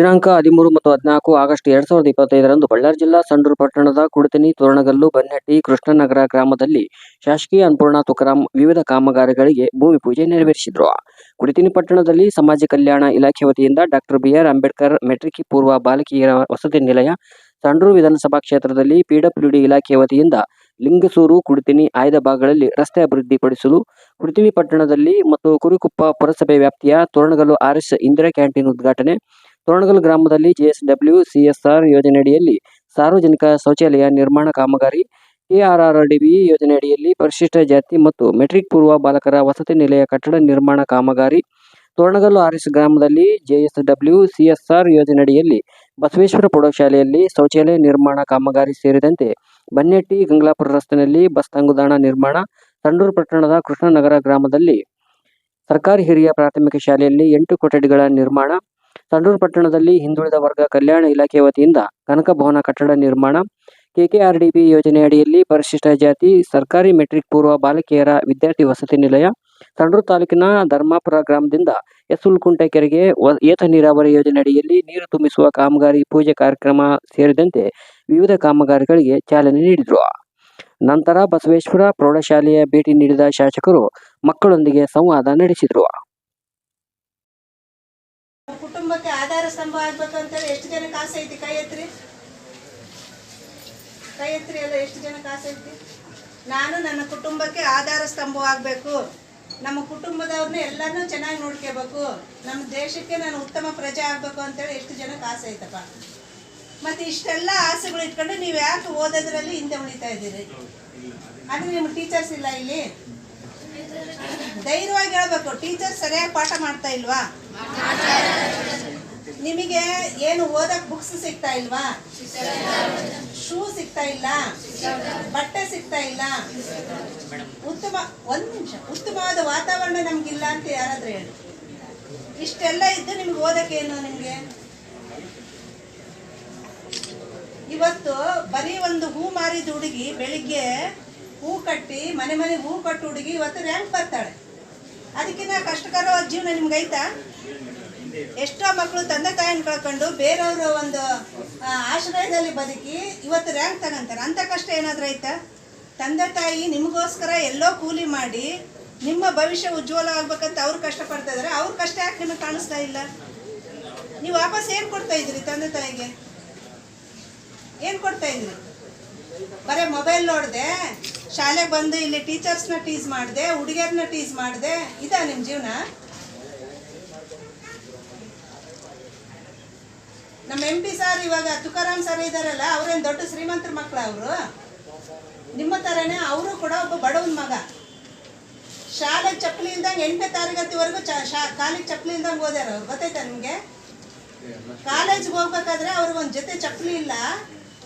ದಿನಾಂಕ ಹದಿಮೂರು ಮತ್ತು ಹದಿನಾಲ್ಕು ಆಗಸ್ಟ್ ಎರಡ್ ಸಾವಿರದ ಇಪ್ಪತ್ತೈದರಂದು ಬಳ್ಳಾರಿ ಜಿಲ್ಲಾ ಸಂಡೂರು ಪಟ್ಟಣದ ಕುಡಿತನಿ ತೋರಣಗಲ್ಲು ಬನ್ನಟ್ಟಿ ಕೃಷ್ಣನಗರ ಗ್ರಾಮದಲ್ಲಿ ಶಾಸಕೀಯ ಅನ್ನಪೂರ್ಣ ತುಕಾರಾಂ ವಿವಿಧ ಕಾಮಗಾರಿಗಳಿಗೆ ಭೂಮಿ ಪೂಜೆ ನೆರವೇರಿಸಿದರು. ಕುಡಿತಿನಿ ಪಟ್ಟಣದಲ್ಲಿ ಸಮಾಜ ಕಲ್ಯಾಣ ಇಲಾಖೆ ವತಿಯಿಂದ ಡಾಕ್ಟರ್ ಬಿಆರ್ ಅಂಬೇಡ್ಕರ್ ಮೆಟ್ರಿಕ್ ಪೂರ್ವ ಬಾಲಕಿಯರ ವಸತಿ ನಿಲಯ, ಸಂಡೂರು ವಿಧಾನಸಭಾ ಕ್ಷೇತ್ರದಲ್ಲಿ ಪಿಡಬ್ಲ್ಯೂಡಿ ಇಲಾಖೆ ವತಿಯಿಂದ ಲಿಂಗಸೂರು, ಕುಡಿತಿನಿ ಆಯ್ದ ಭಾಗಗಳಲ್ಲಿ ರಸ್ತೆ ಅಭಿವೃದ್ಧಿಪಡಿಸಲು ಕುಡಿತಿನಿ ಪಟ್ಟಣದಲ್ಲಿ ಮತ್ತು ಕುರಿಕುಪ್ಪ ಪುರಸಭೆ ವ್ಯಾಪ್ತಿಯ ತೋರಣಗಲ್ಲು ಆರ್ಎಸ್ ಇಂದಿರಾ ಕ್ಯಾಂಟೀನ್ ಉದ್ಘಾಟನೆ ತೋರಣಗಲ್ ಗ್ರಾಮದಲ್ಲಿ ಜೆಎಸ್ಡಬ್ಲ್ಯೂ ಸಿಎಸ್ಆರ್ ಯೋಜನೆಯಡಿಯಲ್ಲಿ ಸಾರ್ವಜನಿಕ ಶೌಚಾಲಯ ನಿರ್ಮಾಣ ಕಾಮಗಾರಿ, ಕೆಆರ್ಆರ್ಡಿಬಿ ಯೋಜನೆಯಡಿಯಲ್ಲಿ ಪರಿಶಿಷ್ಟ ಜಾತಿ ಮತ್ತು ಮೆಟ್ರಿಕ್ ಪೂರ್ವ ಬಾಲಕರ ವಸತಿ ನಿಲಯ ಕಟ್ಟಡ ನಿರ್ಮಾಣ ಕಾಮಗಾರಿ, ತೋರಣಗಲ್ಲು ಆರ್ಎಸ್ ಗ್ರಾಮದಲ್ಲಿ ಜೆಎಸ್ಡಬ್ಲ್ಯೂ ಸಿಎಸ್ಆರ್ ಯೋಜನೆಯಡಿಯಲ್ಲಿ ಬಸವೇಶ್ವರ ಪ್ರೌಢಶಾಲೆಯಲ್ಲಿ ಶೌಚಾಲಯ ನಿರ್ಮಾಣ ಕಾಮಗಾರಿ ಸೇರಿದಂತೆ ಬನ್ನೆಟ್ಟಿ ಗಂಗ್ಲಾಪುರ ರಸ್ತೆಯಲ್ಲಿ ಬಸ್ ತಂಗುದಾಣ ನಿರ್ಮಾಣ, ತಂಡೂರು ಪಟ್ಟಣದ ಕೃಷ್ಣನಗರ ಗ್ರಾಮದಲ್ಲಿ ಸರ್ಕಾರಿ ಹಿರಿಯ ಪ್ರಾಥಮಿಕ ಶಾಲೆಯಲ್ಲಿ ಎಂಟು ಕೊಠಡಿಗಳ ನಿರ್ಮಾಣ ಸಂಡೂರು ಪಟ್ಟಣದಲ್ಲಿ ಹಿಂದುಳಿದ ವರ್ಗ ಕಲ್ಯಾಣ ಇಲಾಖೆ ವತಿಯಿಂದ ಕನಕ ಭವನ ಕಟ್ಟಡ ನಿರ್ಮಾಣ ಕೆಕೆಆರ್ಡಿಬಿ ಯೋಜನೆಯಡಿಯಲ್ಲಿ ಪರಿಶಿಷ್ಟ ಜಾತಿ, ಸರ್ಕಾರಿ ಮೆಟ್ರಿಕ್ ಪೂರ್ವ ಬಾಲಕಿಯರ ವಿದ್ಯಾರ್ಥಿ ವಸತಿ ನಿಲಯ, ಸಂಡೂರು ತಾಲೂಕಿನ ಧರ್ಮಾಪುರ ಗ್ರಾಮದಿಂದ ಎಸ್ಸುಲ್ಕುಂಟೆ ಕೆರೆಗೆ ಏತ ನೀರಾವರಿ ಯೋಜನೆಯಡಿಯಲ್ಲಿ ನೀರು ತುಂಬಿಸುವ ಕಾಮಗಾರಿ ಪೂಜೆ ಕಾರ್ಯಕ್ರಮ ಸೇರಿದಂತೆ ವಿವಿಧ ಕಾಮಗಾರಿಗಳಿಗೆ ಚಾಲನೆ ನೀಡಿದರು. ನಂತರ ಬಸವೇಶ್ವರ ಪ್ರೌಢಶಾಲೆಯ ಭೇಟಿ ನೀಡಿದ ಶಾಸಕರು ಮಕ್ಕಳೊಂದಿಗೆ ಸಂವಾದ ನಡೆಸಿದರು. ಕುಟುಂಬಕ್ಕೆ ಆಧಾರ ಸ್ತಂಭ ಆಗ್ಬೇಕು ಅಂತೇಳಿ ಎಷ್ಟು ಜನಕ್ಕೆ ಆಸೆ ಐತಿ ಕೈ ಎತ್ರಿ. ಕೈ ಎತ್ರಿ ಎಲ್ಲ ಎಷ್ಟು ಜನಕ್ಕೆ ಆಸೆ ಐತಿ ನಾನು ನನ್ನ ಕುಟುಂಬಕ್ಕೆ ಆಧಾರ ಸ್ತಂಭ ಆಗಬೇಕು. ನಮ್ಮ ಕುಟುಂಬದವ್ರನ್ನ ಎಲ್ಲರನ್ನೂ ಚೆನ್ನಾಗಿ ನೋಡ್ಕೋಬೇಕು. ನಮ್ಮ ದೇಶಕ್ಕೆ ನಾನು ಉತ್ತಮ ಪ್ರಜೆ ಆಗಬೇಕು ಅಂತೇಳಿ ಎಷ್ಟು ಜನಕ್ಕೆ ಆಸೆ ಐತಪ್ಪ ಮತ್ತು ಇಷ್ಟೆಲ್ಲ ಆಸೆಗಳು ಇಟ್ಕೊಂಡು ನೀವು ಯಾಕೆ ಓದೋದ್ರಲ್ಲಿ ಹಿಂದೆ ಉಳಿತಾ ಇದ್ದೀರಿ? ಅದು ನಿಮ್ಮ ಟೀಚರ್ಸ್ ಇಲ್ಲ ಇಲ್ಲಿ. ಧೈರ್ಯವಾಗಿ ಹೇಳ್ಬೇಕು ಟೀಚರ್ ಸರಿಯಾಗಿ ಪಾಠ ಮಾಡ್ತಾ ಇಲ್ವಾ? ನಿಮಗೆ ಏನು ಓದಕ್ ಬುಕ್ಸ್ ಸಿಗ್ತಾ ಇಲ್ವಾ? ಶೂ ಸಿಗ್ತಾ ಇಲ್ಲ. ಬಟ್ಟೆ ಸಿಗ್ತಾ ಇಲ್ಲ. ಉತ್ತಮ, ಒಂದ್ ನಿಮಿಷ. ಉತ್ತಮವಾದ ವಾತಾವರಣ ನಮ್ಗಿಲ್ಲ ಅಂತ ಯಾರಾದ್ರೂ ಹೇಳಿ. ಇಷ್ಟೆಲ್ಲ ಇದ್ದು ನಿಮ್ಗೆ ಏನು ನಿಮ್ಗೆ? ಇವತ್ತು ಬರೀ ಒಂದು ಹೂ ಮಾರಿದ ಹುಡುಗಿ ಬೆಳಿಗ್ಗೆ ಹೂ ಕಟ್ಟಿ, ಮನೆ ಮನೆ ಹೂ ಕಟ್ಟು ಹುಡುಗಿ ಇವತ್ತು ರ್ಯಾಂಕ್ ಬರ್ತಾಳೆ. ಅದಕ್ಕಿಂತ ಕಷ್ಟಕರವಾದ ಜೀವನ ನಿಮ್ಗೆ ಐತಾ ಎಷ್ಟೋ ಮಕ್ಕಳು ತಂದೆ ತಾಯಿನ ಕಳ್ಕೊಂಡು ಬೇರೆಯವ್ರ ಒಂದು ಆಶ್ರಯದಲ್ಲಿ ಬದುಕಿ ಇವತ್ತು ರ್ಯಾಂಕ್ ತಗೊಂತಾರೆ. ಅಂಥ ಕಷ್ಟ ಏನಾದ್ರೂ ಐತಾ? ತಂದೆ ತಾಯಿ ನಿಮಗೋಸ್ಕರ ಎಲ್ಲೋ ಕೂಲಿ ಮಾಡಿ ನಿಮ್ಮ ಭವಿಷ್ಯ ಉಜ್ವಲ ಆಗ್ಬೇಕಂತ ಅವ್ರು ಕಷ್ಟಪಡ್ತಾ ಇದ್ದಾರೆ ಅವ್ರ ಕಷ್ಟ ಯಾಕೆ ನಿಮಗೆ ಕಾಣಿಸ್ತಾ ಇಲ್ಲ? ನೀವು ವಾಪಸ್ ಏನು ಕೊಡ್ತಾ ಇದ್ರಿ ತಂದೆ ತಾಯಿಗೆ? ಏನು ಕೊಡ್ತಾ ಇದ್ರಿ ಬರೀ ಮೊಬೈಲ್ ನೋಡಿದೆ, ಶಾಲೆಗೆ ಬಂದು ಇಲ್ಲಿ ಟೀಚರ್ಸ್ನ ಟೀಸ್ ಮಾಡಿದೆ, ಹುಡುಗಿಯರ್ನ ಟೀಸ್ ಮಾಡಿದೆ, ಇದಾ ನಿಮ್ಮ ಜೀವನ? ನಮ್ಮ ಎಂ ಪಿ ಸರ್ ಇವಾಗ ತುಕಾರಾಮ್ ಸರ್ ಇದಾರಲ್ಲ, ಅವ್ರೇನು ದೊಡ್ಡ ಶ್ರೀಮಂತರ ಮಕ್ಕಳು ಅವರು? ನಿಮ್ಮ ಥರನೇ ಅವರು ಕೂಡ ಒಬ್ಬ ಬಡವನ ಮಗ. ಶಾಲೆ ಚಪ್ಪಲಿ ಇಲ್ದಂಗೆ ಎಂಟನೇ ತರಗತಿವರೆಗೂ ಚ ಶಾ ಕಾಲಿಗೆ ಚಪ್ಪಲಿ ಇಲ್ದಂಗೆ ಓದ್ಯಾರ ಅವ್ರು ಗೊತ್ತೈತಾ ನಿಮಗೆ? ಕಾಲೇಜ್ಗೆ ಹೋಗ್ಬೇಕಾದ್ರೆ ಅವ್ರಿಗೊಂದು ಜೊತೆ ಚಪ್ಪಲಿ ಇಲ್ಲ,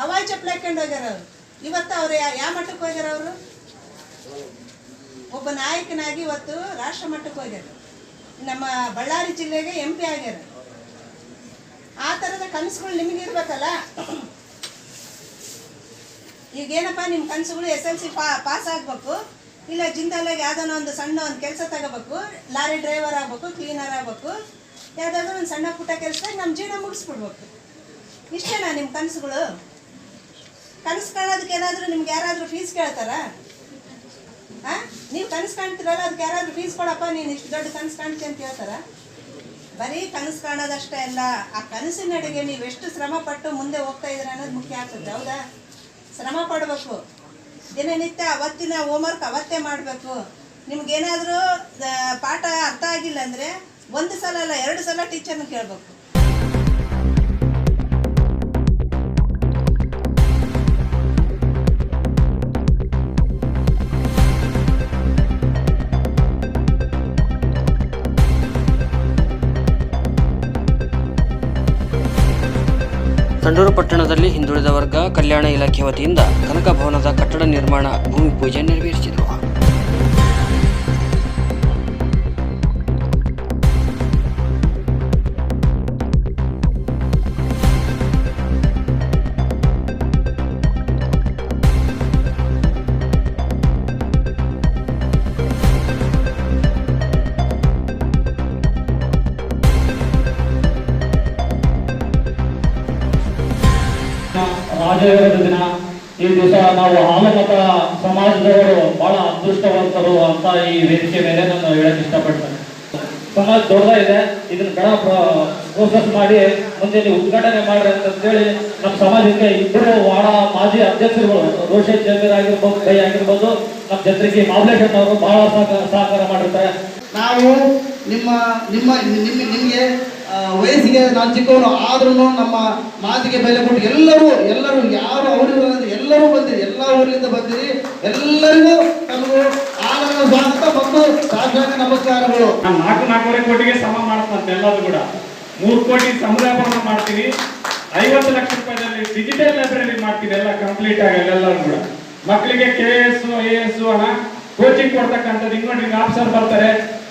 ಹವಾಯಿ ಚಪ್ಪಲಿ ಹಾಕೊಂಡು ಹೋಗ್ಯಾರ ಅವ್ರು. ಇವತ್ತು ಅವ್ರು ಯಾವ ಮಟ್ಟಕ್ಕೆ ಹೋಗ್ಯಾರ ಅವರು? ಒಬ್ಬ ನಾಯಕನಾಗಿ ಇವತ್ತು ರಾಷ್ಟ್ರ ಮಟ್ಟಕ್ಕೆ ಹೋಗ್ಯಾರ. ನಮ್ಮ ಬಳ್ಳಾರಿ ಜಿಲ್ಲೆಗೆ ಎಂ ಪಿ ಆಗ್ಯಾರ. ಆ ಥರದ ಕನಸುಗಳು ನಿಮಗಿರ್ಬೇಕಲ್ಲ ಈಗೇನಪ್ಪ ನಿಮ್ಮ ಕನಸುಗಳು ಎಸ್ ಎಲ್ ಸಿ ಪಾಸ್ ಆಗಬೇಕು. ಇಲ್ಲ, ಜಿಂದಾಲಾಗಿ ಯಾವ್ದಾನ ಒಂದು ಸಣ್ಣ ಒಂದು ಕೆಲಸ ತಗೋಬೇಕು, ಲಾರಿ ಡ್ರೈವರ್ ಆಗಬೇಕು ಕ್ಲೀನರ್ ಆಗಬೇಕು. ಯಾವುದಾದ್ರೂ ಒಂದು ಸಣ್ಣ ಪುಟ್ಟ ಕೆಲಸ ನಮ್ಮ ಜೀವನ ಮುಗಿಸ್ಬಿಡ್ಬೇಕು. ಇಷ್ಟೇನಾ ನಿಮ್ಮ ಕನಸುಗಳು? ಕನಸು ಕಾಣೋದಕ್ಕೆ ಏನಾದರೂ ನಿಮ್ಗೆ ಯಾರಾದರೂ ಫೀಸ್ ಕೇಳ್ತಾರಾ? ಹಾಂ ನೀವು ಕನಸು ಕಾಣ್ತಿರಲ್ಲ, ಅದಕ್ಕೆ ಯಾರಾದರೂ ಫೀಸ್ ಕೊಡಪ್ಪ, ನೀನು ಇಷ್ಟು ದೊಡ್ಡ ಕನಸು ಕಾಣ್ತೀಯ ಅಂತ ಹೇಳ್ತಾರಾ? ಬರೀ ಕನಸು ಕಾಣೋದಷ್ಟೇ ಅಲ್ಲ, ಆ ಕನಸಿನಡೆಗೆ ನೀವು ಎಷ್ಟು ಶ್ರಮ ಪಟ್ಟು ಮುಂದೆ ಹೋಗ್ತಾ ಇದ್ದೀರ ಅನ್ನೋದು ಮುಖ್ಯ ಆಗ್ತದೆ, ಹೌದಾ? ಶ್ರಮ ಪಡಬೇಕು. ದಿನನಿತ್ಯ ಅವತ್ತಿನ ಹೋಮ್ವರ್ಕ್ ಅವತ್ತೇ ಮಾಡಬೇಕು. ನಿಮ್ಗೇನಾದರೂ ಪಾಠ ಅರ್ಥ ಆಗಿಲ್ಲ ಅಂದರೆ ಒಂದು ಸಲ ಅಲ್ಲ, ಎರಡು ಸಲ ಟೀಚರ್ನ ಕೇಳಬೇಕು. ಸಂಡೂರು ಪಟ್ಟಣದಲ್ಲಿ ಹಿಂದುಳಿದ ವರ್ಗ ಕಲ್ಯಾಣ ಇಲಾಖೆ ವತಿಯಿಂದ ಕನಕ ಭವನದ ಕಟ್ಟಡ ನಿರ್ಮಾಣ ಭೂಮಿ ಪೂಜೆ ನೆರವೇರಿಸಿದರು. ರಾಜಯೋಗದ ದಿನ ಈ ದಿವಸ ನಾವು ಹಾಲಮತ ಸಮಾಜದವರು ಬಹಳ ಅದೃಷ್ಟವಂತರು ಅಂತ ಈ ವೇದಿಕೆ ಮೇಲೆ ನಾನು ಹೇಳಕ್ ಇಷ್ಟಪಡ್ತೇನೆ. ಸಮಾಜ ಇದೆ, ಇದನ್ನ ಬಡ ಪ್ರೋಸೆಸ್ ಮಾಡಿ ಮುಂದೆ ನೀವು ಉದ್ಘಾಟನೆ ಮಾಡ್ರಿ ಅಂತ ಹೇಳಿ ನಮ್ಮ ಸಮಾಜಕ್ಕೆ ಇಬ್ಬರು ವಾಡ ಮಾಜಿ ಅಧ್ಯಕ್ಷರುಗಳು, ರೋಷನ್ ಜಮೀರ್ ಆಗಿರ್ಬೋದು, ಕೈ ಆಗಿರ್ಬೋದು, ನಮ್ಮ ಜೊತೆಗೆ ಮಾಮಲೇಶನ್ ಅವರು ಬಹಳ ಸಹಕಾರ ಸಹಕಾರ ಮಾಡಿರ್ತಾರೆ. ನಾವು ನಿಮ್ಮ ನಿಮ್ಮ, ನಿಮಗೆ ವಯಸ್ಸಿಗೆ ನಾನು ಚಿಕ್ಕವನು ಆದ್ರೂ ನಮ್ಮ ಮಾತಿಗೆ ಬೆಲೆ ಕೊಟ್ಟು ಎಲ್ಲರೂ ಎಲ್ಲರೂ, ಯಾರು ಅವರಿಗೂ ಎಲ್ಲರೂ ಬಂದಿರಿ, ಎಲ್ಲ ಊರಿಂದ ಬಂದಿರಿ, ಎಲ್ಲರಿಗೂ ನಮಗೂ ಆನಂದ, ಸ್ವಾಗತ, ಬಂದು ಸಾಷ್ಟಾಂಗ ನಮಸ್ಕಾರಗಳು. ನಾಲ್ಕು, ನಾಲ್ಕೂವರೆ ಕೋಟಿಗೆ ಸಮ ಮಾಡ್ತಂತೆ ಎಲ್ಲರೂ ಕೂಡ. ಮೂರು ಕೋಟಿ ಸಮುದಾಯ ಭವನ ಮಾಡ್ತೀವಿ. ಐವತ್ತು ಲಕ್ಷ ರೂಪಾಯಿ ಡಿಜಿಟಲ್ ಲೈಬ್ರರಿ ಮಾಡ್ತೀವಿ ಎಲ್ಲ ಕಂಪ್ಲೀಟ್ ಆಗಿ ಎಲ್ಲರೂ ಕೂಡ. ಮಕ್ಕಳಿಗೆ ಕೆ ಎಸ್ ಎ ಎಸ್ ಅಣ್ಣ ಕೋಚಿಂಗ್ ಕೊಡ್ತಕ್ಕಂಥದ್ದು. ಇಂಗ್ಲೀಷ್ ಆಫೀಸರ್ ಬರ್ತಾರೆ.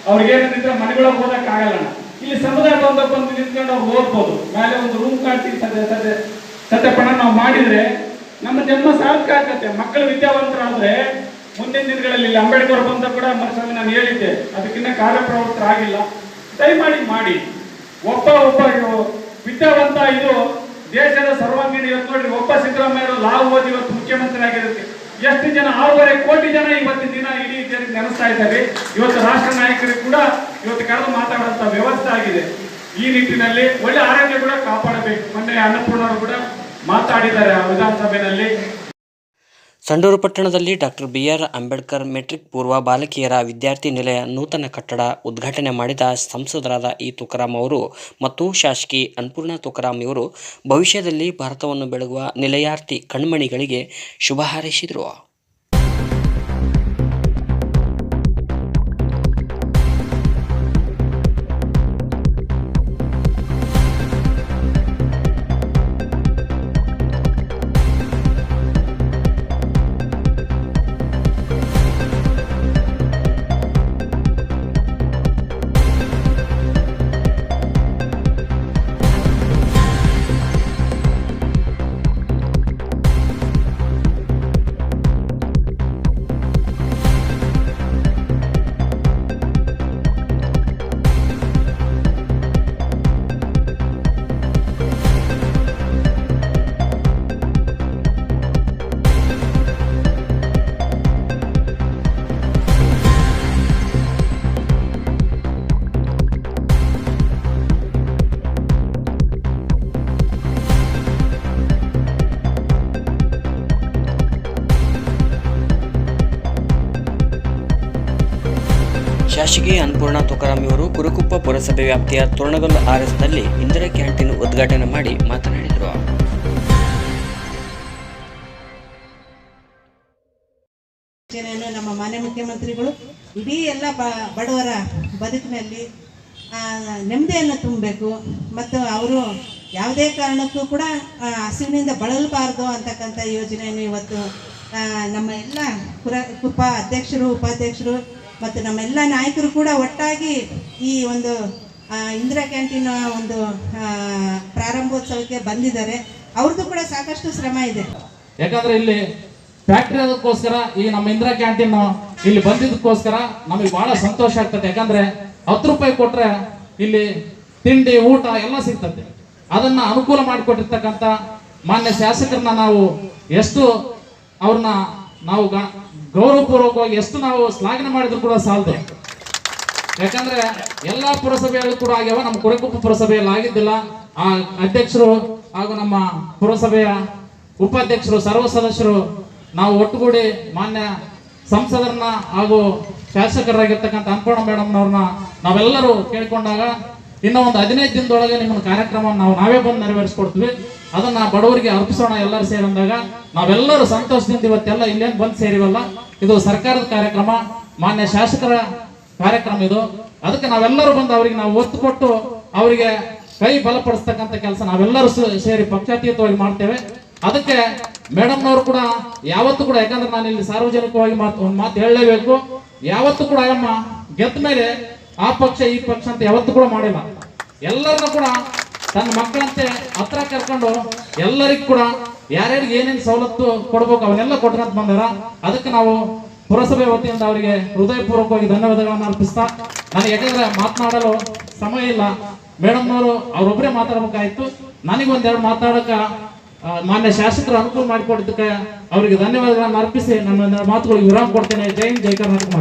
ಅವ್ರಿಗೆ ಏನಂದ್ರೆ ಮನೆಗಳಿಗೆ ಓದಕ್ ಆಗಲ್ಲ ಇಲ್ಲಿ ಸಮುದಾಯ ಬಂದ ಬಂದು ನಿಂತ್ಕೊಂಡು ಅವ್ರು ಓದ್ಬೋದು. ಮೇಲೆ ಒಂದು ರೂಮ್ ಕಾಣ್ತೀವಿ ಸದ್ಯ ಸದ್ಯ ಸತ್ಯಪಣ ನಾವು ಮಾಡಿದ್ರೆ ನಮ್ಮ ಜನ್ಮ ಸಾರ್ಥಕ ಆಗತ್ತೆ. ಮಕ್ಕಳು ವಿದ್ಯಾವಂತರಾದ್ರೆ ಮುಂದಿನ ದಿನಗಳಲ್ಲಿ ಇಲ್ಲಿ ಅಂಬೇಡ್ಕರ್ ಬಂದ ಕೂಡ ಮನಸ್ಸಲ್ಲಿ ನಾನು ಹೇಳಿದ್ದೆ. ಅದಕ್ಕಿಂತ ಕಾರ್ಯಪ್ರವೃತ್ತರಾಗಿಲ್ಲ ದಯಮಾಡಿ ಮಾಡಿ. ಒಬ್ಬ ಒಬ್ಬ ವಿದ್ಯಾವಂತ ಇದು ದೇಶದ ಸರ್ವಾಂಗೀಣ ಇವತ್ತು ನೋಡ್ರಿ, ಒಬ್ಬ ಸಿದ್ದರಾಮಯ್ಯ ಲಾಭ ಓದಿ ಇವತ್ತು ಮುಖ್ಯಮಂತ್ರಿ ಆಗಿರುತ್ತೆ ಎಷ್ಟು ಜನ, ಆರೂವರೆ ಕೋಟಿ ಜನ ಇವತ್ತಿನ ದಿನ ಇಡೀ ಜನ ನೆನೆಸ್ತಾ ಇದ್ದಾರೆ. ಇವತ್ತು ರಾಷ್ಟ್ರ ನಾಯಕರಿಗೆ ಕೂಡ ಇವತ್ತು ಕರೆದು ಮಾತಾಡುವಂತ ವ್ಯವಸ್ಥೆ ಆಗಿದೆ. ಈ ನಿಟ್ಟಿನಲ್ಲಿ ಒಳ್ಳೆ ಆರೋಗ್ಯ ಕೂಡ ಕಾಪಾಡಬೇಕು. ಮೊನ್ನೆ ಅನ್ನಪೂರ್ಣರು ಕೂಡ ಮಾತಾಡಿದ್ದಾರೆ ಆ ವಿಧಾನಸಭೆಯಲ್ಲಿ. ಸಂಡೂರು ಪಟ್ಟಣದಲ್ಲಿ doctor B R Ambedkar matric ಪೂರ್ವ ಬಾಲಕಿಯರ ವಿದ್ಯಾರ್ಥಿ ನಿಲಯ ನೂತನ ಕಟ್ಟಡ ಉದ್ಘಾಟನೆ ಮಾಡಿದ ಸಂಸದರಾದ ಈ ತುಕಾರಾಂ ಅವರು ಮತ್ತು ಶಾಸಕಿ ಅನ್ನಪೂರ್ಣ ತುಕಾರಾಂ ಇವರು ಭವಿಷ್ಯದಲ್ಲಿ ಭಾರತವನ್ನು ಬೆಳಗುವ ನಿಲಯಾರ್ಥಿ ಕಣ್ಮಣಿಗಳಿಗೆ ಶುಭ ಹಾರೈಸಿದರು. ಶಾಸಕಿ ಅನ್ನಪೂರ್ಣ ತುಕಾರಾಮ್ ಇವರು ಕುರುಕುಪ್ಪ ಪುರಸಭೆ ವ್ಯಾಪ್ತಿಯ ತೋರಣಗಲ್ಲು ಆರ್ಎಸ್ನಲ್ಲಿ ಇಂದಿರಾ ಕ್ಯಾಂಟೀನ್ ಉದ್ಘಾಟನೆ ಮಾಡಿ ಮಾತನಾಡಿದರು. ನಮ್ಮ ಮಾನ್ಯ ಮುಖ್ಯಮಂತ್ರಿಗಳು ಇಡೀ ಎಲ್ಲ ಬಡವರ ಬದುಕಿನಲ್ಲಿ ನೆಮ್ಮದಿಯನ್ನು ತುಂಬಬೇಕು ಮತ್ತು ಅವರು ಯಾವುದೇ ಕಾರಣಕ್ಕೂ ಕೂಡ ಹಸಿವಿನಿಂದ ಬಳಲಬಾರ್ದು ಅಂತಕ್ಕಂಥ ಯೋಜನೆಯನ್ನು ಇವತ್ತು ನಮ್ಮ ಎಲ್ಲ ಕುರ ಕುಪ್ಪ ಅಧ್ಯಕ್ಷರು, ಉಪಾಧ್ಯಕ್ಷರು ಮತ್ತು ನಮ್ಮೆಲ್ಲ ನಾಯಕರು ಕೂಡ ಒಟ್ಟಾಗಿ ಈ ಒಂದು ಇಂದಿರಾ ಕ್ಯಾಂಟೀನ್ ಒಂದು ಪ್ರಾರಂಭೋತ್ಸವಕ್ಕೆ ಬಂದಿದ್ದಾರೆ. ಅವ್ರದ್ದು ಕೂಡ ಸಾಕಷ್ಟು ಶ್ರಮ ಇದೆ. ಯಾಕಂದ್ರೆ ಇಲ್ಲಿ ಫ್ಯಾಕ್ಟ್ರಿ ಅದಕ್ಕೋಸ್ಕರ ಈ ನಮ್ಮ ಇಂದಿರಾ ಕ್ಯಾಂಟೀನ್ ಇಲ್ಲಿ ಬಂದಿದ್ದಕ್ಕೋಸ್ಕರ ನಮಗೆ ಬಹಳ ಸಂತೋಷ ಆಗ್ತದೆ. ಯಾಕಂದ್ರೆ ಹತ್ತು ರೂಪಾಯಿ ಕೊಟ್ರೆ ಇಲ್ಲಿ ತಿಂಡಿ, ಊಟ ಎಲ್ಲ ಸಿಗ್ತದೆ. ಅದನ್ನ ಅನುಕೂಲ ಮಾಡಿಕೊಟ್ಟಿರ್ತಕ್ಕಂಥ ಮಾನ್ಯ ಶಾಸಕರನ್ನ ನಾವು ಎಷ್ಟು ಅವ್ರನ್ನ ನಾವು ಗೌರವಪೂರ್ವಕವಾಗಿ ಎಷ್ಟು ನಾವು ಶ್ಲಾಘನೆ ಮಾಡಿದ್ರು ಕೂಡ ಸಾಲದೆ. ಯಾಕಂದ್ರೆ ಎಲ್ಲಾ ಪುರಸಭೆಗಳು ಕೂಡ ಆಗ್ಯಾವ, ನಮ್ಮ ಕುರೆಕುಪ್ಪ ಪುರಸಭೆಯಲ್ಲಿ ಆಗಿದ್ದಿಲ್ಲ. ಆ ಅಧ್ಯಕ್ಷರು ಹಾಗೂ ನಮ್ಮ ಪುರಸಭೆಯ ಉಪಾಧ್ಯಕ್ಷರು, ಸರ್ವ ಸದಸ್ಯರು ನಾವು ಒಟ್ಟುಗೂಡಿ ಮಾನ್ಯ ಸಂಸದರನ್ನ ಹಾಗೂ ಶಾಸಕರಾಗಿರ್ತಕ್ಕಂಥ ಅನ್ನಪೂರ್ಣ ಮೇಡಮ್ನವ್ರನ್ನ ನಾವೆಲ್ಲರೂ ಕೇಳಿಕೊಂಡಾಗ, ಇನ್ನೂ ಒಂದು ಹದಿನೈದು ದಿನದೊಳಗೆ ನಿಮ್ಮ ಕಾರ್ಯಕ್ರಮವನ್ನು ನಾವು ನಾವೇ ಬಂದು ನೆರವೇರಿಸ್ಕೊಡ್ತೀವಿ. ಅದನ್ನ ಬಡವರಿಗೆ ಅರ್ಪಿಸೋಣ ಎಲ್ಲರೂ ಸೇರಿದಾಗ. ನಾವೆಲ್ಲರೂ ಸಂತೋಷದಿಂದ ಇವತ್ತೆಲ್ಲ ಇಲ್ಲೇನು ಬಂದು ಸೇರಿವಲ್ಲ. ಇದು ಸರ್ಕಾರದ ಕಾರ್ಯಕ್ರಮ, ಮಾನ್ಯ ಶಾಸಕರ ಕಾರ್ಯಕ್ರಮ ಇದು. ಅದಕ್ಕೆ ನಾವೆಲ್ಲರೂ ಬಂದು ಅವರಿಗೆ ನಾವು ಒತ್ತು ಕೊಟ್ಟು ಅವರಿಗೆ ಕೈ ಬಲಪಡಿಸ್ತಕ್ಕಂಥ ಕೆಲಸ ನಾವೆಲ್ಲರೂ ಸೇರಿ ಪಕ್ಷಾತೀತವಾಗಿ ಮಾಡ್ತೇವೆ. ಅದಕ್ಕೆ ಮೇಡಮ್ನವರು ಕೂಡ ಯಾವತ್ತೂ ಕೂಡ, ಯಾಕಂದ್ರೆ ನಾನು ಇಲ್ಲಿ ಸಾರ್ವಜನಿಕವಾಗಿ ಮಾತು, ಒಂದು ಮಾತು ಹೇಳಲೇಬೇಕು. ಯಾವತ್ತು ಕೂಡ ಅಮ್ಮ ಗೆದ್ದ ಮೇಲೆ ಆ ಪಕ್ಷ ಈ ಪಕ್ಷ ಅಂತ ಯಾವತ್ತೂ ಕೂಡ ಮಾಡಿಲ್ಲ. ಎಲ್ಲರನ್ನೂ ಕೂಡ ತನ್ನ ಮಕ್ಕಳಂತೆ ಹತ್ರ ಕರ್ಕೊಂಡು ಎಲ್ಲರಿಗೂ ಕೂಡ ಯಾರ್ಯಾರಿಗೆ ಏನೇನು ಸವಲತ್ತು ಕೊಡ್ಬೇಕು ಅವನ್ನೆಲ್ಲ ಕೊಟ್ಕೊಂತ ಬಂದಾರ. ಅದಕ್ಕೆ ನಾವು ಪುರಸಭೆ ವತಿಯಿಂದ ಅವರಿಗೆ ಹೃದಯಪೂರ್ವಕವಾಗಿ ಧನ್ಯವಾದಗಳನ್ನು ಅರ್ಪಿಸ್ತಾ ನನಗೆ ಯಾಕಂದ್ರೆ ಮಾತನಾಡಲು ಸಮಯ ಇಲ್ಲ. ಮೇಡಮ್ನವರು ಅವರೊಬ್ಬರೇ ಮಾತಾಡ್ಬೇಕಾಯ್ತು. ನನಗೊಂದೆರಡು ಮಾತಾಡಕ ಮಾನ್ಯ ಶಾಸಕರು ಅನುಕೂಲ ಮಾಡಿಕೊಟ್ಟಿದ್ದಕ್ಕೆ ಅವರಿಗೆ ಧನ್ಯವಾದಗಳನ್ನು ಅರ್ಪಿಸಿ ನನ್ನ ಮಾತುಗಳಿಗೆ ವಿರಾಮ ಕೊಡ್ತೇನೆ. ಜೈ ಹಿಂದ್, ಜೈ ಕರ್ನಾಟಕ